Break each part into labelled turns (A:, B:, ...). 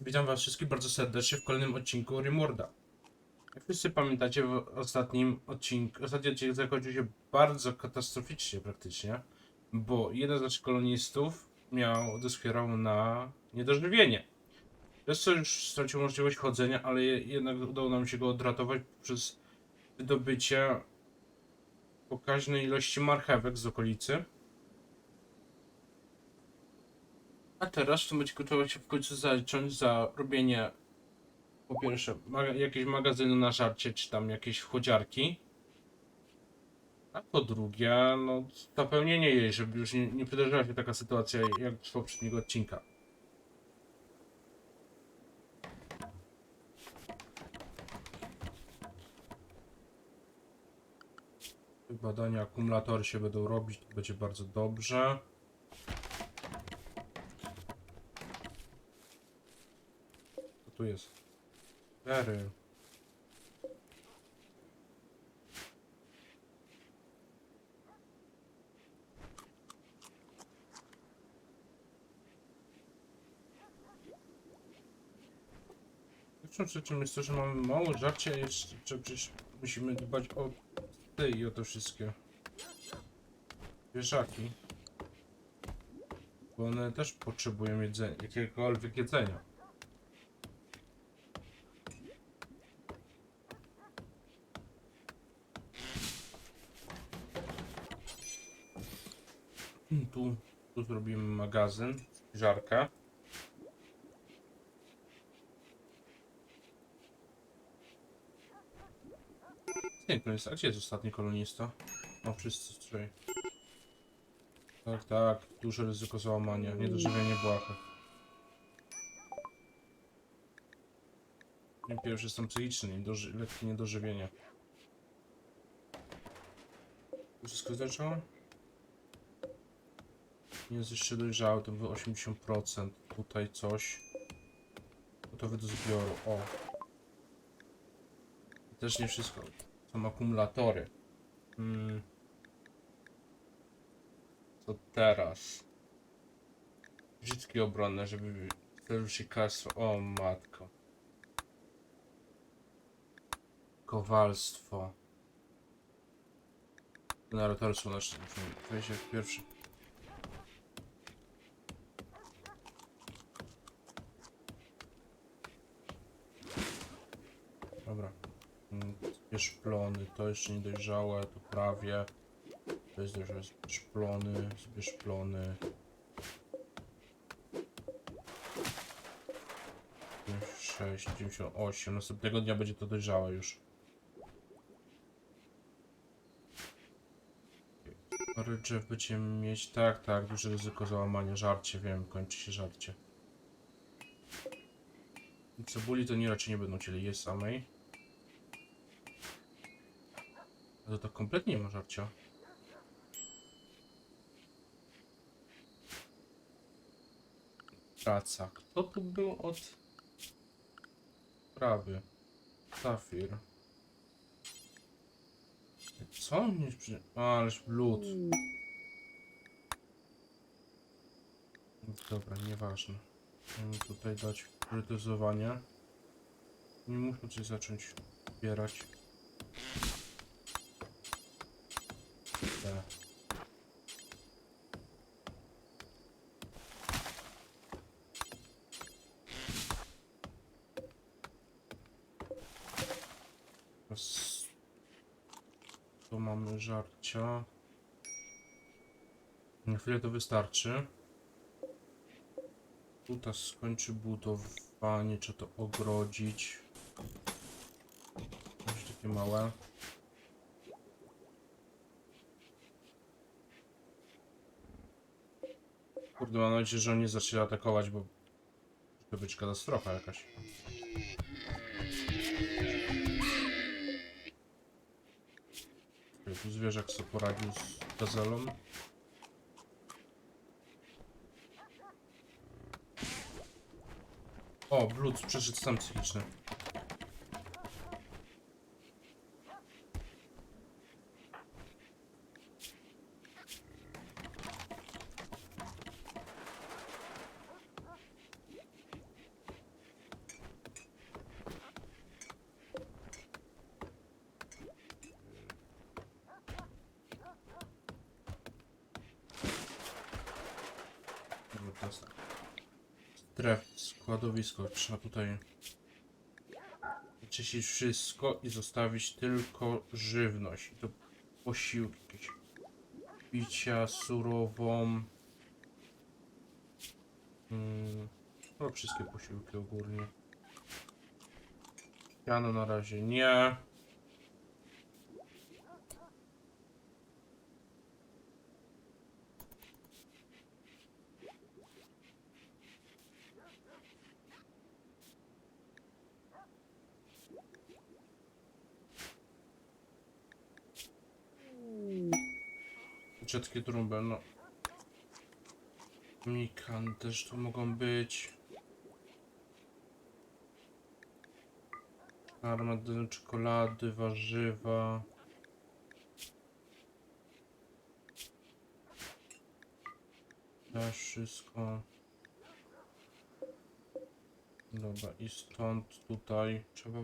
A: Witam was wszystkich bardzo serdecznie w kolejnym odcinku Rimworda. Jak wszyscy pamiętacie, w ostatnim odcinku, ostatni odcinek zakończył się bardzo katastroficznie praktycznie, bo jeden z naszych kolonistów miał, doskierował na niedożywienie. Przez co już stracił możliwość chodzenia, ale je- jednak udało nam się go odratować przez wydobycie pokaźnej ilości marchewek z okolicy. A teraz tym odcinku trzeba się w końcu zacząć za robienie po pierwsze ma jakieś magazyny na żarcie, czy tam jakieś chłodziarki. A po drugie, no zapełnienie jej, żeby już nie, nie przydarzyła się taka sytuacja jak z poprzedniego odcinka. Badania akumulatory się będą robić, to będzie bardzo dobrze. Tu jest? Cztery. Lepszą rzeczą jest to, że mamy mało żarcia, jeszcze przecież musimy dbać o te i o to wszystkie zwierzaki. Bo one też potrzebują jedzenia, jakiegokolwiek jedzenia. Mm, Tu, zrobimy magazyn, żarka. Nie, to jest, a gdzie jest ostatni kolonista? No wszyscy trzej. Tak, tak, duże ryzyko załamania, niedożywienie błahych. Pierwszy stan psychiczny, niedoży lekkie niedożywienie. Wszystko zaczęło? Nie jest jeszcze dojrzały, to było 80%. Tutaj coś. Gotowy do zbioru. O. Też nie wszystko. Są akumulatory. Hmm. Co teraz? Brzydkie obronne, żeby celusiekarstwo. O matko. Kowalstwo. Generatory słoneczne. Musimy wejść jak pierwszy. Dobra. Mm, Zbierz plony, to jeszcze nie dojrzałe, to prawie. To jest dojrzałe, zbierz plony, zbierz plony. 6, 98. Następnego dnia będzie to dojrzałe już. Parę drzew będziemy mieć. Tak, tak, duże ryzyko załamania. Żarcie, wiem, kończy się żarcie. Cebuli to nie raczej nie będą chcieli jeść samej. Ale to kompletnie nie ma żarcia. Praca. Kto tu był od prawy? Safir. Co nie przy... Ależ lód. Dobra, nieważne. Musimy tutaj dać priorytetyzowanie. Nie muszę coś zacząć zbierać. Te. Teraz Tu mamy żarcia. Na chwilę to wystarczy. Tutaj skończy budowanie, czy to ogrodzić. Może takie małe. Kurde, mam nadzieję, że on nie zacznie atakować, bo to być katastrofa jakaś. Tu zwierzak sobie poradził z gazelą. O, Blood przeszedł stan psychiczny. Dref, składowisko. Trzeba tutaj wyczyścić wszystko i zostawić tylko żywność. I to posiłki jakieś. Picia surową. Mm, no wszystkie posiłki ogólnie. Siano na razie nie. Czetki trąbę, no. Mikan też tu mogą być. Armady, czekolady, warzywa. To wszystko. Dobra, i stąd tutaj trzeba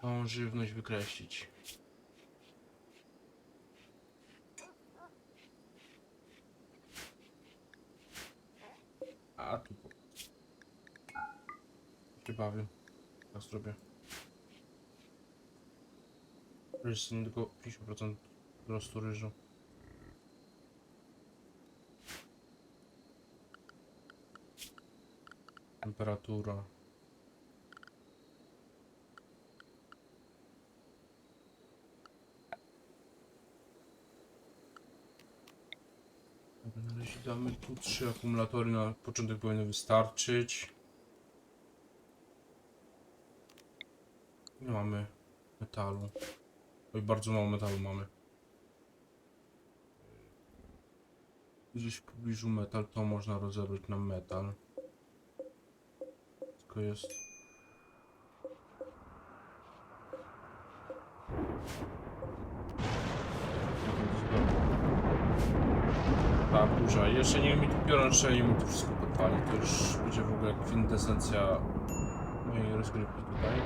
A: tą żywność wykreślić. A tu się bawię. Teraz zrobię. Ryż nie tylko 50% wzrostu ryżu. Temperatura. Razie damy tu trzy akumulatory na początek powinny wystarczyć. Nie mamy metalu. Oj, bardzo mało metalu mamy. Gdzieś w pobliżu metal to można rozebrać na metal. Tylko jest. Tak, duża. Jeszcze niech mi tu piorun strzeli, mi tu wszystko podpali. To już będzie w ogóle kwintesencja mojej rozgrywki tutaj.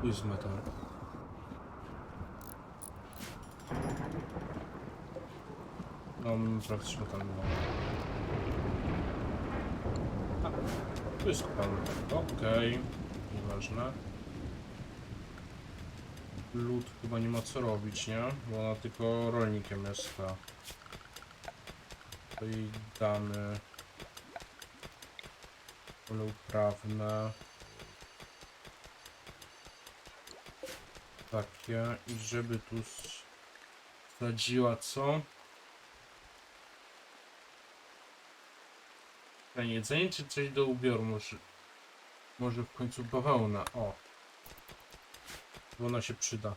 A: Tu jest metal. No, my praktycznie metal nie. A, Tu jest kopalnia. Okej, nieważne. Lud chyba nie ma co robić, nie? Bo ona tylko rolnikiem jest ta. To jej damy. Pole uprawne. Takie. I żeby tu sadziła co? Na jedzenie czy coś do ubioru? Może, może w końcu bawełna. O. Bo ona się przyda.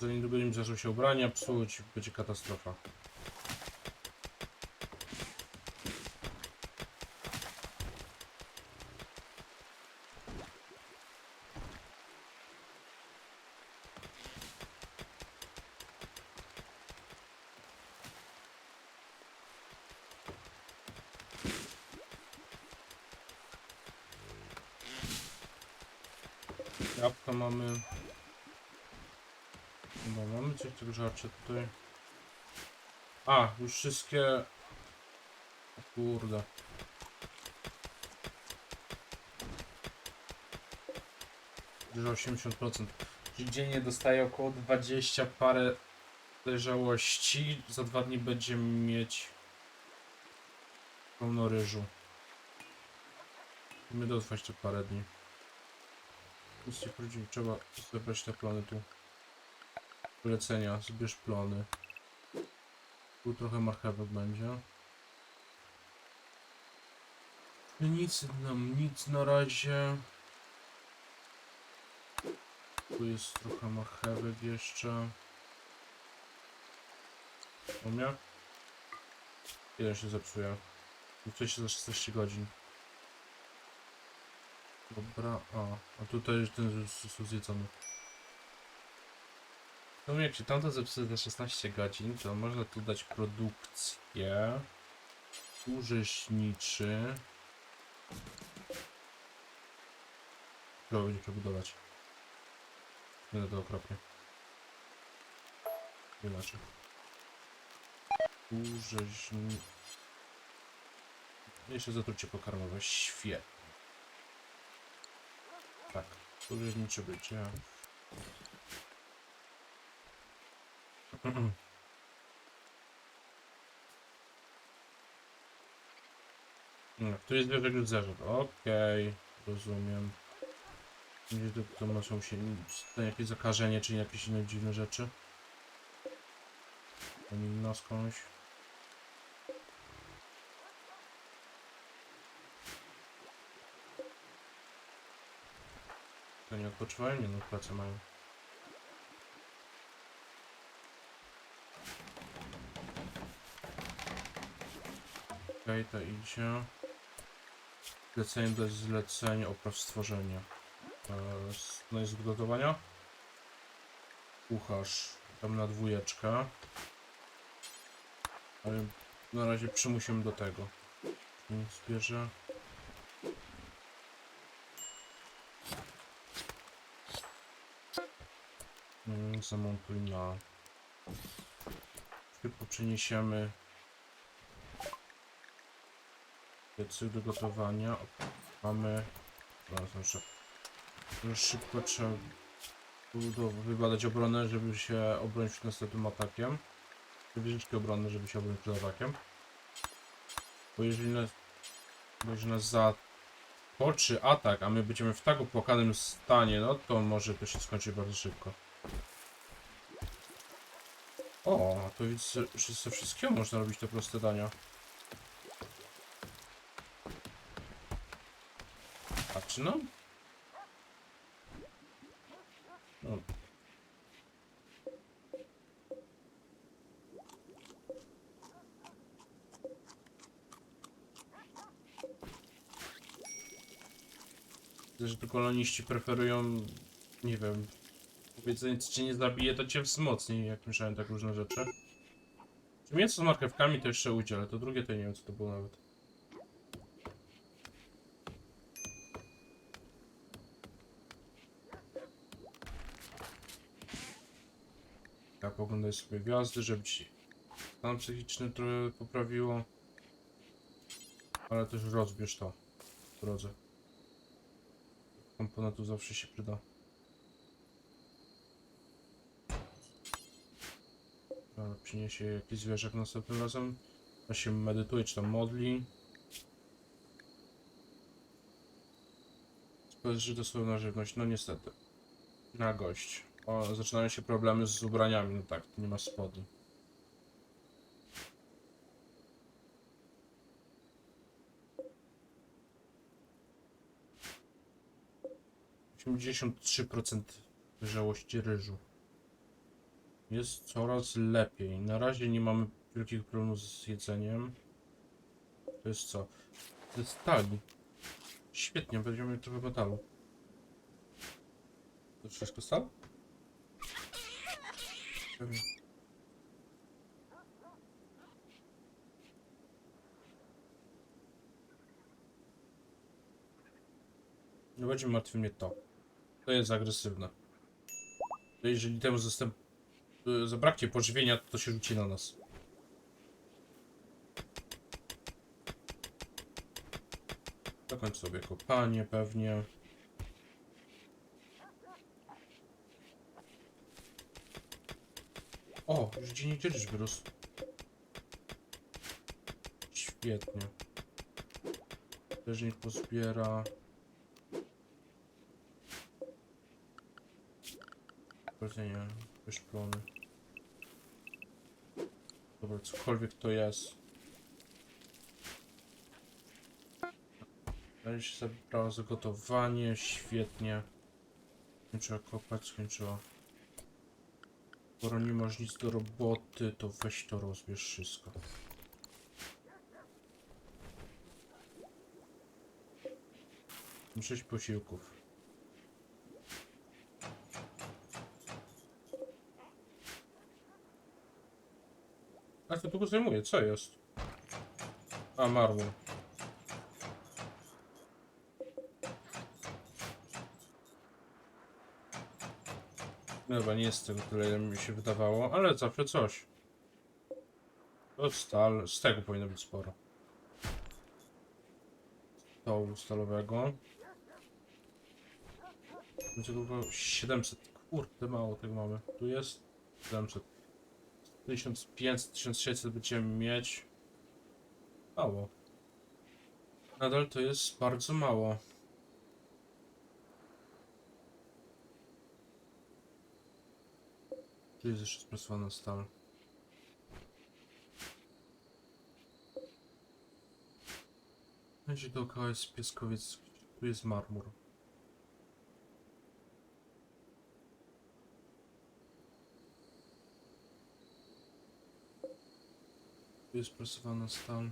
A: Za niedługo nim zaczął się ubrania psuć, będzie katastrofa. Jabłka mamy. Chyba mamy coś tego żarcia tutaj. A, już wszystkie. Kurde. Że 80%. Czyli dziennie dostaje około 20 parę dojrzałości. Za dwa dni będziemy mieć pełno ryżu. My dotrwać te parę dni. Nie chodzi, trzeba zebrać te plony tu. Polecenia, zbierz plony. Tu trochę marchewek będzie. Nic nam, nic na razie. Tu jest trochę marchewek jeszcze. Umie? Ile się zepsuje? Tu się za 16 godzin. Dobra, a, a tutaj już ten jest zjedzony. No jak się tamto zepsuje za 16 godzin, to można tu dać produkcję. Tu rzeźniczy. Trzeba będzie przebudować. No to okropnie. Inaczej. Urzeźni... Jeszcze zatrucie pokarmowe. Świetnie. Tak. Urzeźnicze bycie. No, tu jest zwierzę zerzut. Okej, rozumiem. Gdzie to muszą się jakieś zakażenie, czy jakieś inne dziwne rzeczy. Powinno skądś. To nie odpoczywają? Nie, no pracę mają. Okej, to idzie. Zlecenie bez zlecenia, opraw stworzenia. No jest do gotowania. Kucharz. Tam na dwójeczkę. Ale na razie przymusimy do tego. Nic bierze. Mm, Zamontuj na... Szybko przeniesiemy piecyk do gotowania. Mamy... Już szybko trzeba wybadać obronę, żeby się obronić przed następnym atakiem. Wieżyczki obronne, żeby się obronić przed atakiem. Bo jeżeli nas, bo jeżeli nas zapoczy atak, a my będziemy w tak opłakanym stanie, no to może to się skończyć bardzo szybko. O, to widzę, że ze wszystkiego można robić te proste dania. A czy no? No. Że tu koloniści preferują, nie wiem, co cię nie zabije, to cię wzmocni, jak myślałem tak różne rzeczy. Czy mięso z marchewkami to jeszcze ujdzie, ale to drugie to nie wiem, co to było nawet. Tak, oglądaj sobie gwiazdy, żeby ci stan psychiczny trochę poprawiło. Ale też rozbierz to w drodze. Komponentu zawsze się przyda. Przyniesie jakiś zwierzak następnym razem. A się medytuje, czy tam modli. Spożyć to swoją na żywność. No niestety. Na gość. O, zaczynają się problemy z ubraniami. No tak, nie ma spodni. Osiemdziesiąt trzy procent dojrzałości ryżu. Jest coraz lepiej. Na razie nie mamy wielkich problemów z jedzeniem. To jest co? To jest stali. Świetnie, będziemy trochę metalu. To wszystko stal? Pewnie. Nie będzie martwi mnie to. To jest agresywne. To jeżeli temu zastęp... y, zabraknie pożywienia, to się rzuci na nas. Dokończ sobie kopanie pewnie. O, już gdzie nie dzierżysz wyrósł. Świetnie. Też niech pozbiera. Powiedzenie, wyszplony. Dobra, cokolwiek to jest. Będzie się zabrała za gotowanie, świetnie. Skończyła kopać, skończyła. Skoro nie masz nic do roboty, to weź to rozbierz wszystko. Sześć posiłków. To długo zajmuje, co jest? A, marmur. Dobra, nie jest tego tyle, mi się wydawało, ale zawsze coś. To stal, z tego powinno być sporo. Stołu stalowego. Będzie tylko 700. Kurde, mało tego mamy. Tu jest 700. 1500, 1600 będziemy mieć. Mało. Nadal to jest bardzo mało. Tu jest jeszcze spresowana stal. Będzie dookoła jest pieskowiec. Tu jest marmur. Jest presowana stal.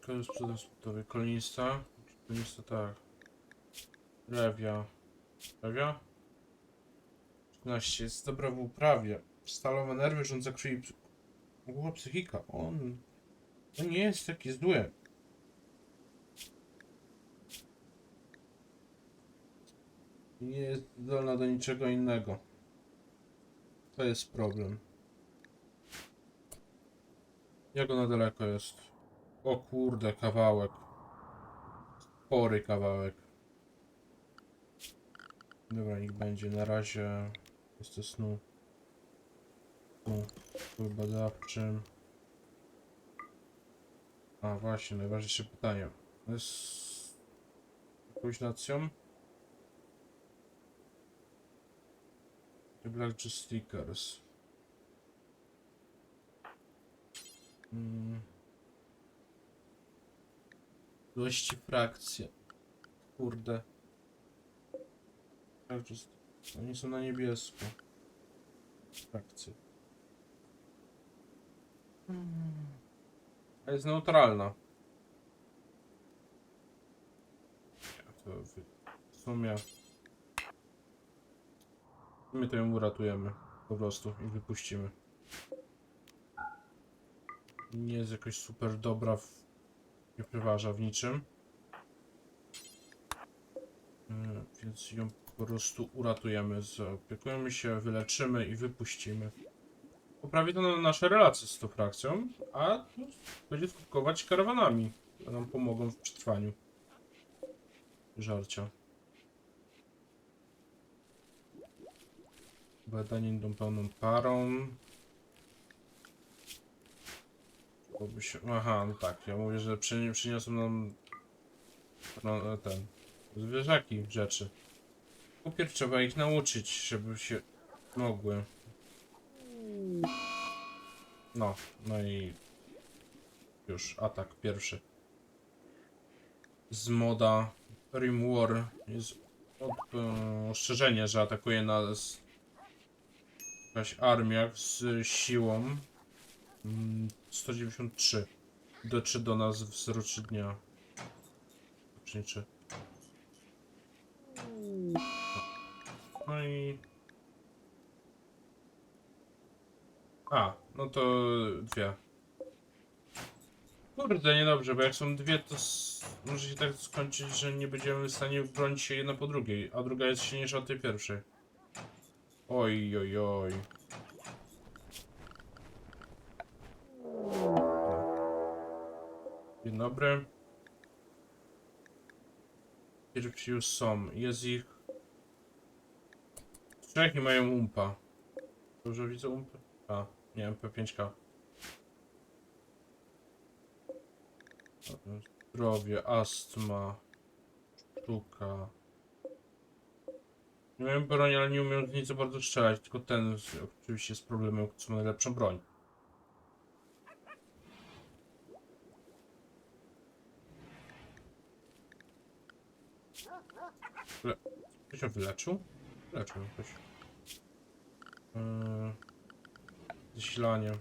A: Kolor sprzedaży kolonista. Kolonista tak. Lewia. Lewia? 13. Jest dobra w uprawie. Stalowe nerwy rządza krwi. Głucha psychika. On. On nie jest taki zły. Nie jest zdolna do niczego innego. To jest problem. Jak ona daleko jest? O kurde, kawałek. Spory kawałek. Dobra, niech będzie. Na razie jest to snu. Tu, badawczym. A właśnie, najważniejsze pytanie. Jest jakąś nacją? Black Stickers. Hmm. Frakcje. Kurde. Oni są na niebiesko. Frakcje. Hmm. A jest neutralna. W sumie... My to ją uratujemy. Po prostu i wypuścimy. Nie jest jakoś super dobra w... Nie przeważa w niczym. Yy, Więc ją po prostu uratujemy, zaopiekujemy się, wyleczymy i wypuścimy. Poprawi to na- nasze relacje z tą frakcją, a będzie skutkować karawanami, które nam pomogą w przetrwaniu. Żarcia. Badanie idą pełną parą. Się... Aha, no tak, ja mówię, że przyni- przyniosą nam no, ten zwierzaki rzeczy. Najpierw trzeba ich nauczyć, żeby się mogły. No, no i już atak pierwszy. Z moda Rim War jest od, e, ostrzeżenie, że atakuje nas jakaś armia z siłą mm, 193. Dotrze do nas w 03 dnia. Czy 3. No i... A, no to dwie. Kurde, niedobrze, bo jak są dwie, to może się tak skończyć, że nie będziemy w stanie bronić się jedna po drugiej, a druga jest silniejsza od tej pierwszej. Oj, oj, oj. Dzień dobry. Pierwsi już są. Jest ich trzech i mają umpa. Dobrze widzę umpę? A, nie, MP5K. Zdrowie, astma, sztuka. Mają broni, ale nie umieją z nic za bardzo strzelać, tylko ten z- oczywiście jest problemem, co ma najlepszą broń. Le Ktoś się wyleczył? Wyleczył ktoś. Yy... Zasilanie.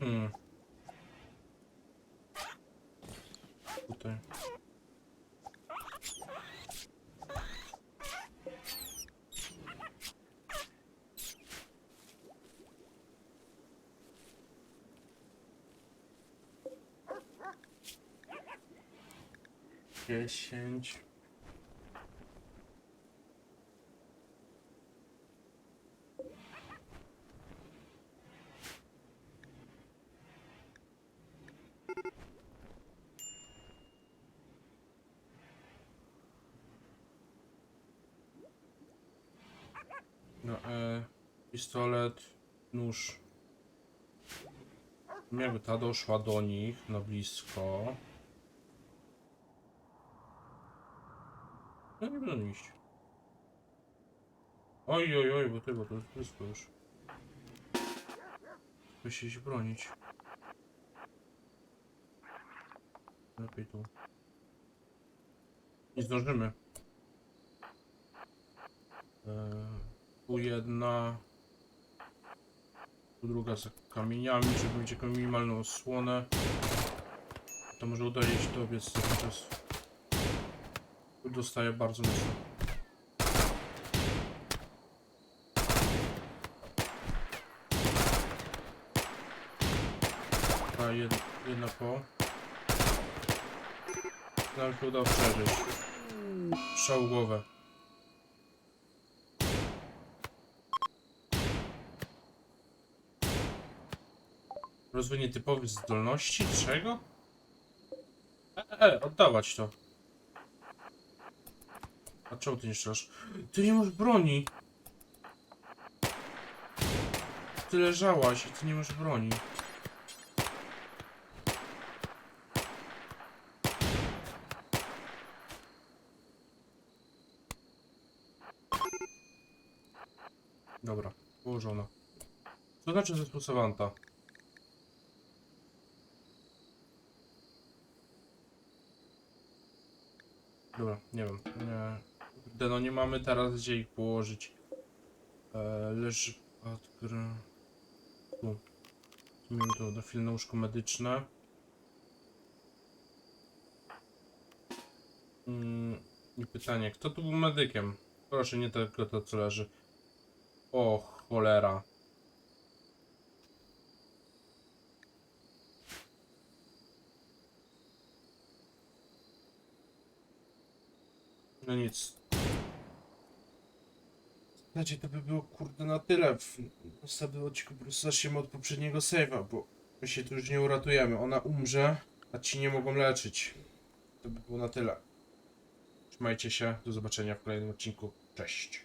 A: Hmm. Tutaj. 10. No, e, pistolet, nóż. Jakby ta doszła do nich na blisko. Będą iść. Oj, oj, oj, bo ty, bo to jest blisko już. Musi się bronić. Lepiej tu. Nie zdążymy. Eee, tu jedna. Tu druga za kamieniami, żeby mieć jakąś minimalną osłonę. To może udaje się dobiec cały czas. Tu dostaję bardzo mocno. A jedna, jedna po. Nam się udało przeżyć. Szał głowę. Rozwój nietypowych zdolności? Czego? E, e, oddawać to. A czemu ty nie? Ty nie masz broni! Ty leżałaś i ty nie masz broni. Dobra, położona. Co znaczy zespół Savanta? Dobra, nie wiem. Nie. Kurde, no nie mamy teraz gdzie ich położyć. E, leży pod grę. Tu. Mamy to chwilę łóżko medyczne. Mm, I pytanie, kto tu był medykiem? Proszę, nie tylko to co leży. O, cholera. No nic. Znaczy to by było kurde na tyle w następnym odcinku po prostu zaczniemy od poprzedniego save'a, bo my się tu już nie uratujemy. Ona umrze, a ci nie mogą leczyć. To by było na tyle. Trzymajcie się, do zobaczenia w kolejnym odcinku. Cześć.